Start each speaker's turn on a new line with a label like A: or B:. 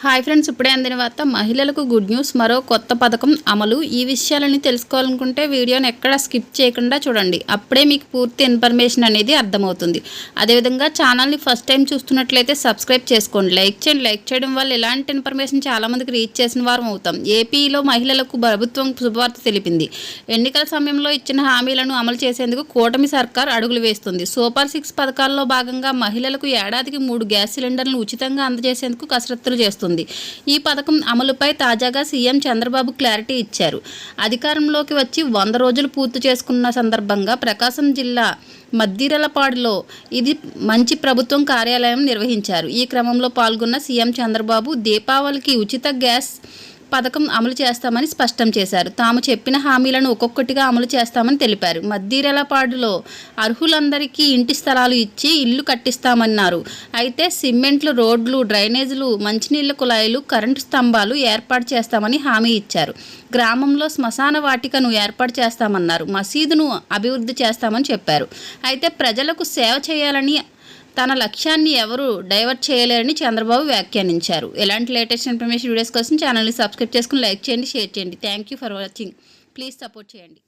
A: Hi friends ఇప్పుడే అందిన వార్త మహిళలకు గుడ్ న్యూస్. మరో కొత్త పథకం అమలు. ఈ విషయాలని తెలుసుకోవాలనుకుంటే వీడియోని ఎక్కడ స్కిప్ చేయకుండా చూడండి. అప్పుడే మీకు పూర్తి ఇన్ఫర్మేషన్ అనేది అర్థమవుతుంది. అదేవిధంగా ఛానల్ని ఫస్ట్ టైం చూస్తున్నట్లయితే సబ్స్క్రైబ్ చేసుకోండి. లైక్ చేయండి. లైక్ చేయడం వల్ల ఇలాంటి ఇన్ఫర్మేషన్ చాలామందికి రీచ్ చేసిన వారం అవుతాం. ఏపీలో మహిళలకు ప్రభుత్వం శుభవార్త తెలిపింది. ఎన్నికల సమయంలో ఇచ్చిన హామీలను అమలు చేసేందుకు కూటమి సర్కార్ అడుగులు వేస్తుంది. సూపర్ సిక్స్ పథకాల్లో భాగంగా మహిళలకు ఏడాదికి మూడు గ్యాస్ సిలిండర్లను ఉచితంగా అందజేసేందుకు కసరత్తులు చేస్తుంది. ఈ పథకం అమలుపై తాజాగా సీఎం చంద్రబాబు క్లారిటీ ఇచ్చారు. అధికారంలోకి వచ్చి వంద రోజులు పూర్తి చేసుకున్న సందర్భంగా ప్రకాశం జిల్లా మద్దిరలపాడులో ఇది మంచి ప్రభుత్వం కార్యాలయం నిర్వహించారు. ఈ క్రమంలో పాల్గొన్న సీఎం చంద్రబాబు దీపావళికి ఉచిత గ్యాస్ పథకం అమలు చేస్తామని స్పష్టం చేశారు. తాము చెప్పిన హామీలను ఒక్కొక్కటిగా అమలు చేస్తామని తెలిపారు. మద్దీరెలపాడులో అర్హులందరికీ ఇంటి స్థలాలు ఇచ్చి ఇల్లు కట్టిస్తామన్నారు. అయితే సిమెంట్లు రోడ్లు డ్రైనేజీలు మంచినీళ్ళ కుళాయిలు కరెంటు స్తంభాలు ఏర్పాటు చేస్తామని హామీ ఇచ్చారు. గ్రామంలో శ్మశాన వాటికను ఏర్పాటు చేస్తామన్నారు. మసీదును అభివృద్ధి చేస్తామని చెప్పారు. అయితే ప్రజలకు సేవ చేయాలని తన లక్ష్యాన్ని ఎవరు డైవర్ట్ చేయలేరని చంద్రబాబు వ్యాఖ్యానించారు. ఎలాంటి లేటెస్ట్ ఇన్ఫర్మేషన్ వీడియోస్ కోసం ఛానల్ని సబ్స్క్రైబ్ చేసుకుని లైక్ చేయండి షేర్ చేయండి. Thank you for watching please support చేయండి.